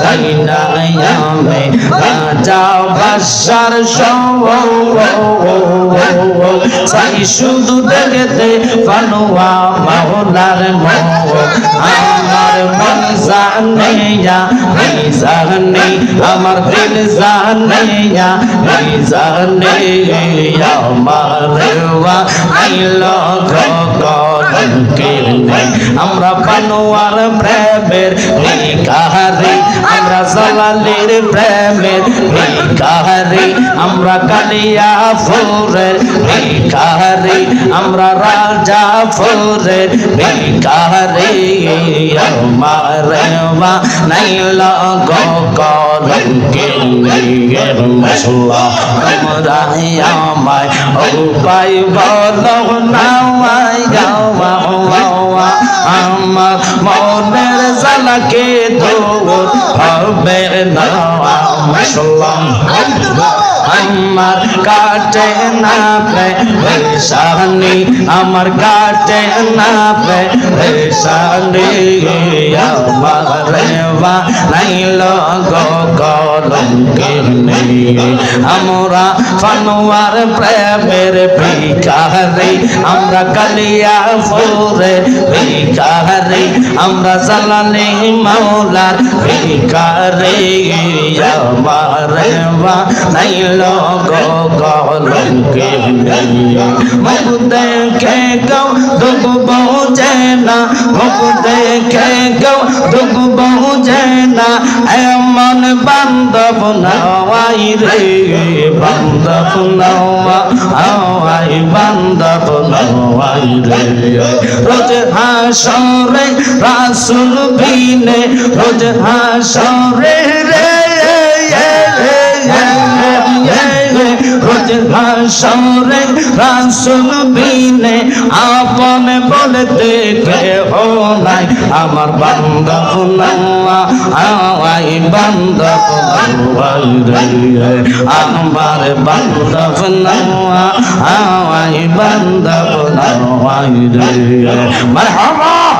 চাই না আমি রাজা বাসার সৌ চাই শুধু দেখতে ফানুয়া মাওলার আমার মন জানে যা এই জানে। আমার দিল জানে যা এই জানে। আমার নেই আমরা পানোয়ার প্রেমের কাহারি আমরা জালালের প্রেমের কাহারি আমরা কালিয়া ফুরের কাহারি আমরা রাজা ফুরের কাহারি আমার মা নাইল গগনকে নিয়ে মশলা তোমরা আমায় উপায় বলো গাওয়া আমার মনের জ্বালাকে দূর হবে না, মশলা। আমার কাটে না পেশানি আমার কাটে না পেশানি আমার রেবা নাইল গলঙ্কে নেই আমরা ফানোয়ার প্রেমের ভিকারি আমরা কালিয়া ফোরে ভিকারি আমরা জালালে মাওলার ভিকারি আমার রেবা নাইল গলঙ্কে নেই মুখ দেখে গৌ দুগ বহু না মুখ দেখে গৌ দুগ বহু না এমন বান্ধব নওয়াই রে বান্ধব নওয়া আওয়াই বান্ধব নওয়াই রে রোজ হাসরে রাসুল বিনে রোজ হাসরে রে হাসরে রাসুল বিনে আপন বলতে কেহ নাই আমার নওয়া আওয়াই রে। আমার নওয়া আওয়াই রে। মারহাবা!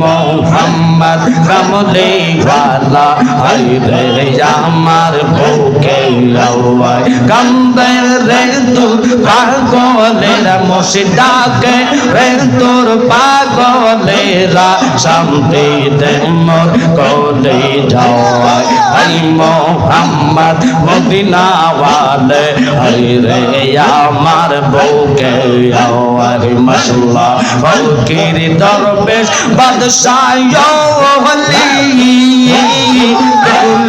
মোহাম্মদ কমলে वाला হাই রে আমার বুকে লওয়াই কান্দের রে তু পাগলেরা মসজিদাকে রে তোর পাগলেরা শান্তি দে মোর কোলে যাওয়াই হাই মোহাম্মদ মদিনা ওয়ালে হাই রে আমার বউকে লওয়াই মশলা বউকির দরবেশ বাদশাহ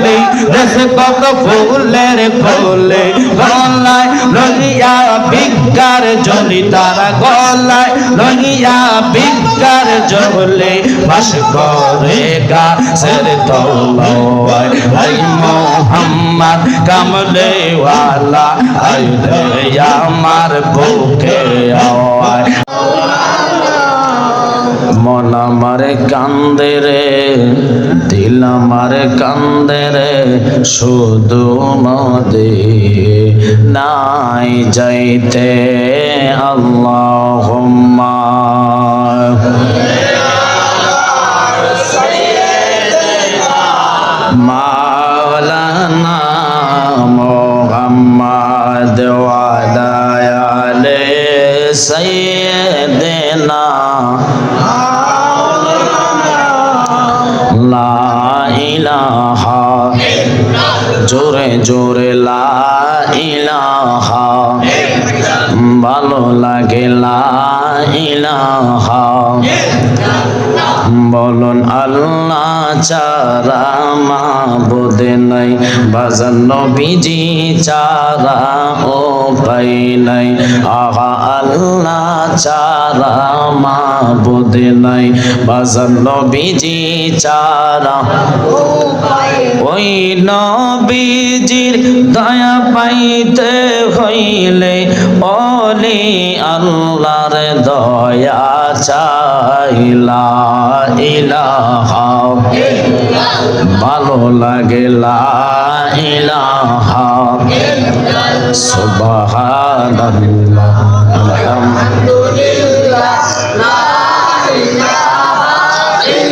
ফুলে দেশে কত ফুলের ফুলে, গলায় লইয়া ভিক্ষার জলি তারা গলায় লইয়া ভিক্ষার জলে বাস করে গাছের তলায় আই মোহাম্মদ কামলে ওয়ালা আই আমার বুকে আওয়ায়। মন আমার কান্দে রে, দিল আমার কান্দে রে, শুধু নদী নাই যাইতে আল্লাহ মাওলানা মোহাম্মদ ওয়াদায়ালে সৈয়দনা লা জোরে জোরে লা ভালো লাগে লা বলুন আল্লাহ চারা মাবুদ নাই, বাজান নবীজি চারা ও পাই নাই, আহা আল্লাহ চারা মাবুদ নাই, বাজান নবীজি চারা ওই নবীজির দয়া পাইতে হইলে ওলি আল্লাহর দয়া চাইলা ইলাহা। ভালো লাগে লা ইলাহা। সুবহানাল্লাহ।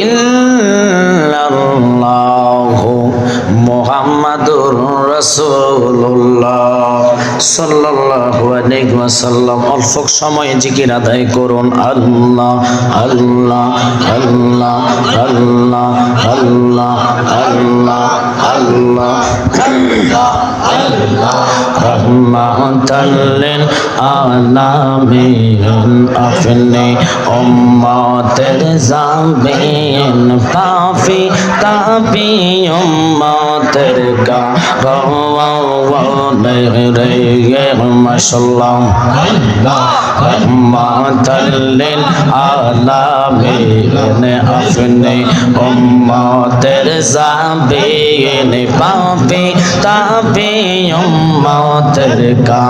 ইল্লাল্লাহু মুহাম্মাদুর রাসূলুল্লাহ সাল্লাল্লাহু আলাইহি ওয়াসাল্লাম। অল্প সময় জিকির আদায় করুন। আল্লাহ আল্লাহ আল্লাহ আল্লাহ আল্লাহ আল্লাহ আল্লাহ। রহমাতাল্লিল আলামিন আপনি উম্মতের জামিন কাফি কাফি উম্মতের রে মাশাআল্লাহ রহমাতাল্লিল আলামিন আপনি উম্মতের জামিন পাপি, তাপি উম্মতের কা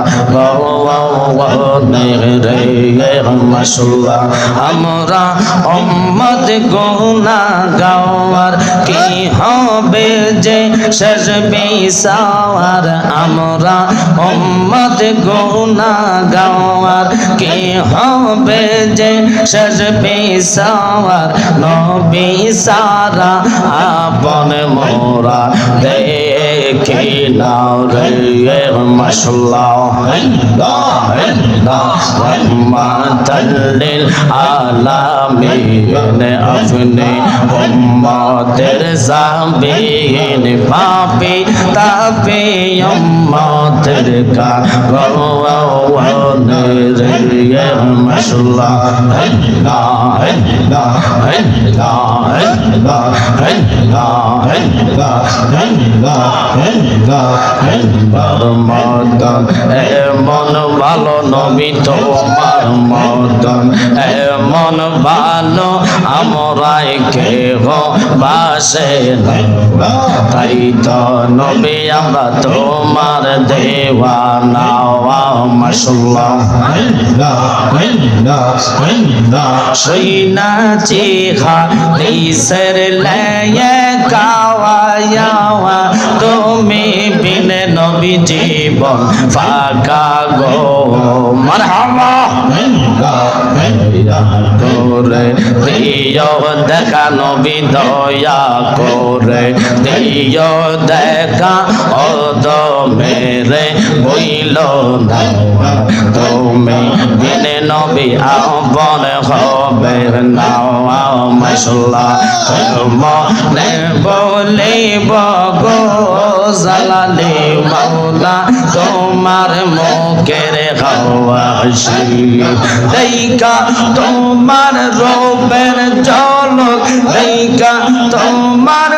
আমরা উম্মত গুনাহ গাওয়ার কি হবে যে শেষ বিচার আমরা উম্মত গুনাহ গাওয়ার কি হবে যে শেষ বিচার নবী সারা আপন মোরা দেখি নাও রে মাশাআল্লাহ রহমাতাল্লিল আলামিন আপনি উম্মতের জামিন পাপি তাপি উম্মতের কা রওয়ানে রে মাশাআল্লাহ মদন এমন ভালো নবী তোমার মদন এমন ভালো আমরাই কেহ বাসে। তাই তো নবী আমরা তোমার দেওয়ানা মাসাল্লাহ সৈনাচি হাদিসের লয়ে কাওয়ায়াওয়া তুমি বিনে নবী জীবন ফাঁকা গো। মারহাবা। করে দিও দেখা নবী দয়া করে দিও দেখা ও মেরে বইল না তুমি বিনে নবী আপন হবে না মাসাল্লাহ মনে বলিব গো জালালি মাওলা তোমার মুখের হাওয়াশি দেইকা তোমার রূপের ঝলক। দেইকা তোমার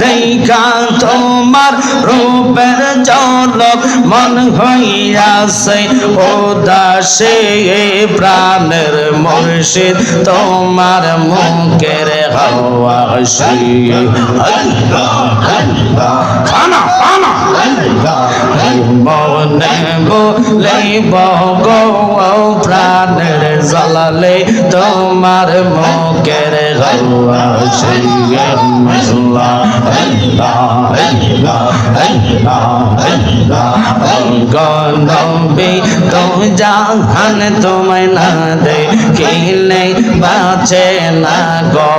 দেখা তোমার রূপের মন হইয়াছে, উদাসে প্রাণের মুর্শিদ, তোমার মুখের হাওয়াশি খানা খানা মনে বলিব গো প্রাণের জ্বালালে তোমার মুখের হাওয়াশি গনবী তো জাহান তোমায় না দে কিলে বাঁচে না গো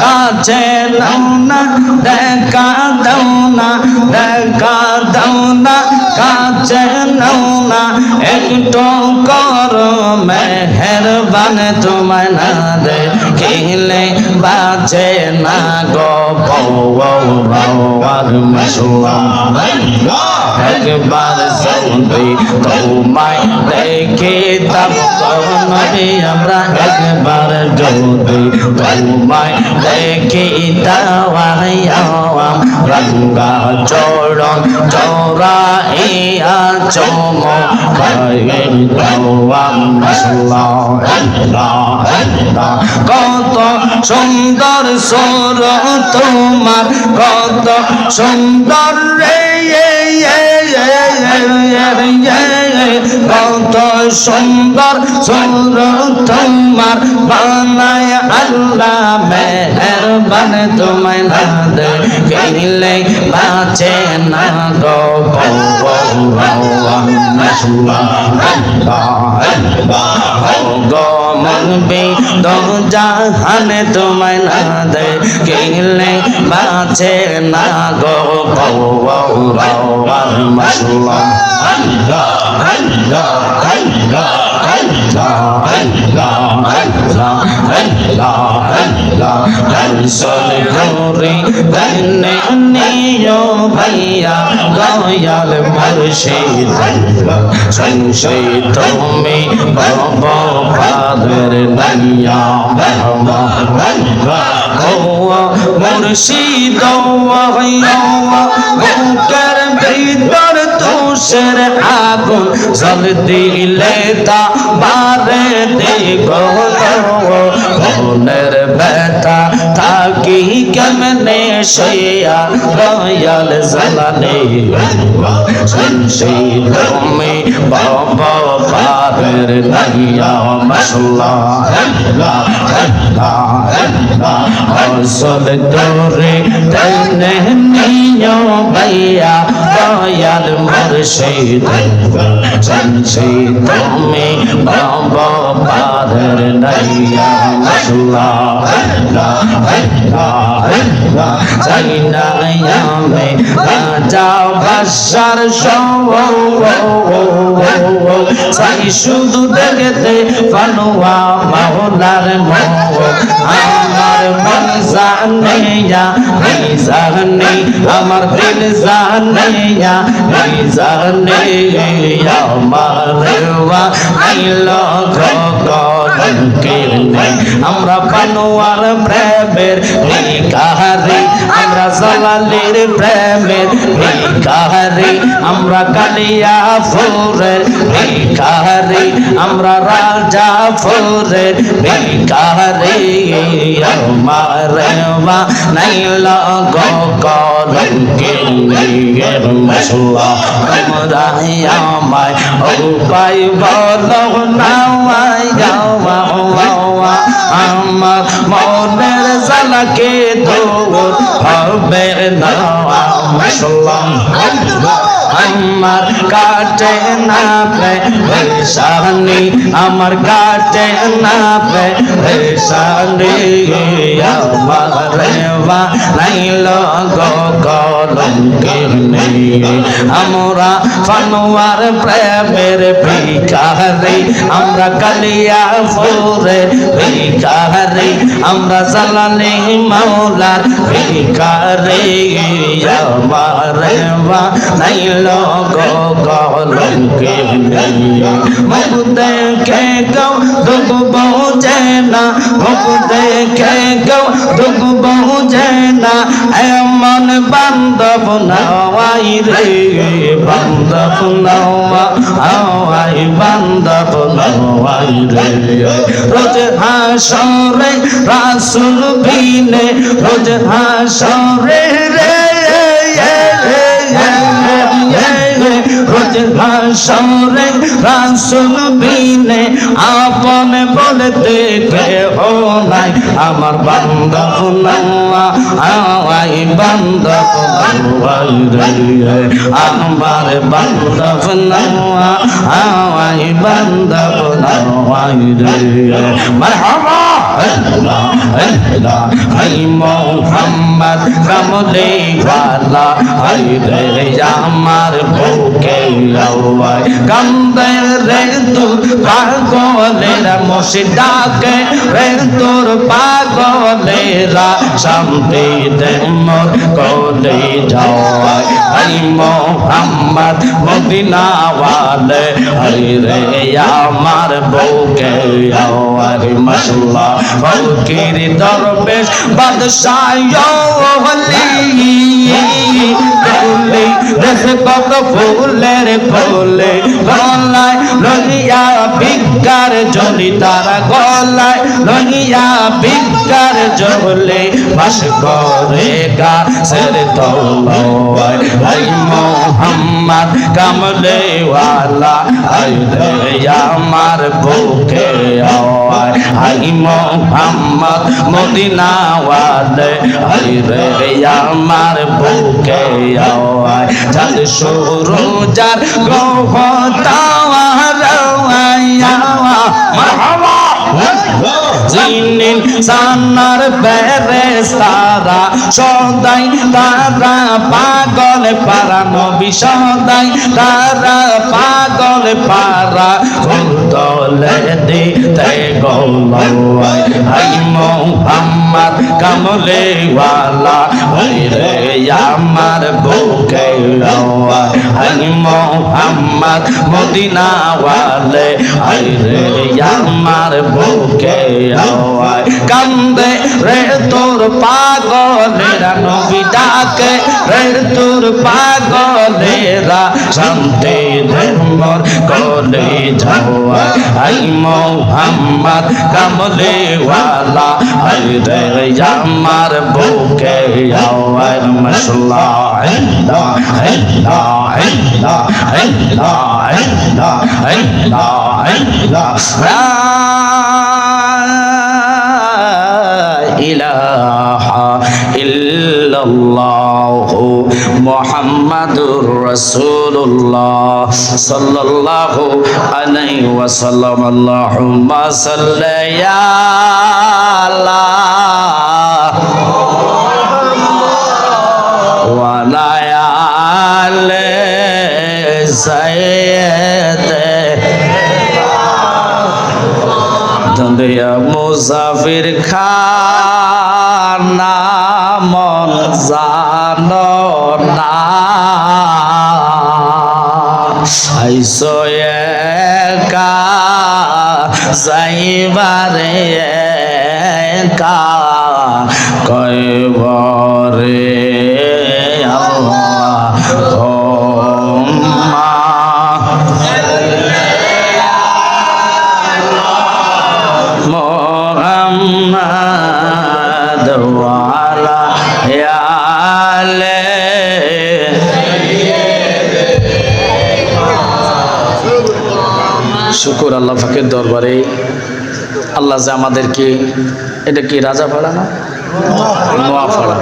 কাছে নাও না, দেখা দাও না, দেখা দাও না। কাছে নাও না একটু কর মেহরবান তোমায় না দে কিলে না গো বৌরাওয়ার মশলা একবার যদি তোমায় দেখে তব নবী আমরা একবার যদি তোমায় দেখে দাওয়াম রঙ্গা চরণ চৌরা ইয়া চম কত সুন্দর সোর তোমার, কত সুন্দর রে কত সুন্দর সুর তোমার বানায় আল্লাহ মেহরবান, তোমায় না দেখিলে বাঁচে না গো গমন বি জাহানে তোমায় না দেখিলে বাঁচে না গো ভাইয়া দয়াল মুর্শিদ সংশয় তুমি ভব পাদের নাইয়া ও মুর্শিদ বুকের ভিতর তুষের আগুন জল দিলে তা বারে দেখো মনের ব্যথা থাকি কেমনে সইয়া দয়াল জালানে? শুনছি তুমি বাবা পারের নাইয়া মশলা আসল তোরে তেনে নিও ভাইয়া দয়াল মুর্শিদ। শুনছি তুমি বাবা পারের নাইয়া মশলা চাইনায়ামে রাজাও বাসার চাই শুধু দেখতে ফানুয়া মাওলার আমার মন জানে এই জানে আমার দিল জানে এই জানে আমার পানোয়ার প্রেমের কাহারি আমরা জালালের প্রেমের কাহারি আমরা কালিয়া ফুরের কাহারি আমরা রাজা ফুরের কাহারি আমার নাইল গো কলঙ্কের নিয়ের মশলা তোমরা আমায় উপায় বলো যাওয়া আমার মনের জালাকে দৌড় হবে না আমার কাটে না পেশানি আমার কাটে না পেশানি আমার রেবা নাইল গো কলঙ্কে নেই। আমরা ফানোয়ার প্রেমের ভিকারি আমরা কালিয়া ফুরে ভিকারি আমরা জালালি মাওলার ভিকারি আমার রেবা নাইল গো কলঙ্কে নেই মুখ দেখে গো দুঃখ বোঝে না মুখ দেখে গো দুঃখ বোঝে না এমন বান্ধব নওয়াই রে বান্ধব নওয়া বান্ধব নওয়াই রে রোজ হাসরে রাসুল বিনে রোজ হাসরে রে রোজ হাসরে রাসুল বিনে আপন বলতে কেহ নাই। আমার বান্ধব নওয়া আওয়াই বান্ধব নওয়াই রে। আমার বান্ধব নওয়া আওয়াই বান্ধব নওয়াই রে। মারহাবা কামলে ওয়ালা, হাই রে। আমার বুকে আওয়াই কান্দে রে তোর পাগলেরা মসি ডাকে রে তোর পাগলেরা শান্তি দে মোর কলে যাওয়ায়। আই মোহাম্মদ মদিনা ওয়ালে আই রে আমার বউকে আওয়ার মশলা ফকির দরবেশ বাদশাহ হলি ফুলে দেশ কত ফুলের ফুলে, গলায় লইয়া বিকার জলি তারা গলায় লইয়া বিকার জলে বাস করে গা। সের তলায় মোহাম্মদ কামলে ওয়ালা আমার বুকে আওয়ায়। আই মোহাম্মদ মদিনা ওয়ালে আমার বুকে আওয়ায়। চাঁদ শুরু যার গ্রহ মারহাবা জিনিন সানার বেরে সারা সদাই তারা পাগল পারা নবী সদাই তারা পাগল পারা ফুলতলে দিতে গৌলাই হাই মোহাম্মদ কমলে ওয়ালা রে আমার বুকে আওয়া হাই মোহাম্মদ মদিনা ওয়ালে হাই আমার বুকে আওয়ায় কান্দে রে তোর পাগলেরা নবী ডাকে, রে তোর পাগলেরা শান্তি ধর্মর কলে যাওয়া। আই মোহাম্মদ কামলে ওয়ালা আই রে আমার বুকে আওয়ায় মশলা ইল্লা ইল্লা ইল্লা ইল্লা ইল্লা ইল্লা ইল্লা ইলাহা ইল্লাল্লাহ মুহাম্মাদুর রাসূলুল্লাহ সাল্লাল্লাহু আলাইহি ওয়াসাল্লাম। আল্লাহুম্মা সাল্লি মুসাফির মন জানো না। আইসো একা যাইবারে একা। আল্লাহ যে আমাদেরকে এটা কি রাজা ভাড়া না? নোয়া ভাড়া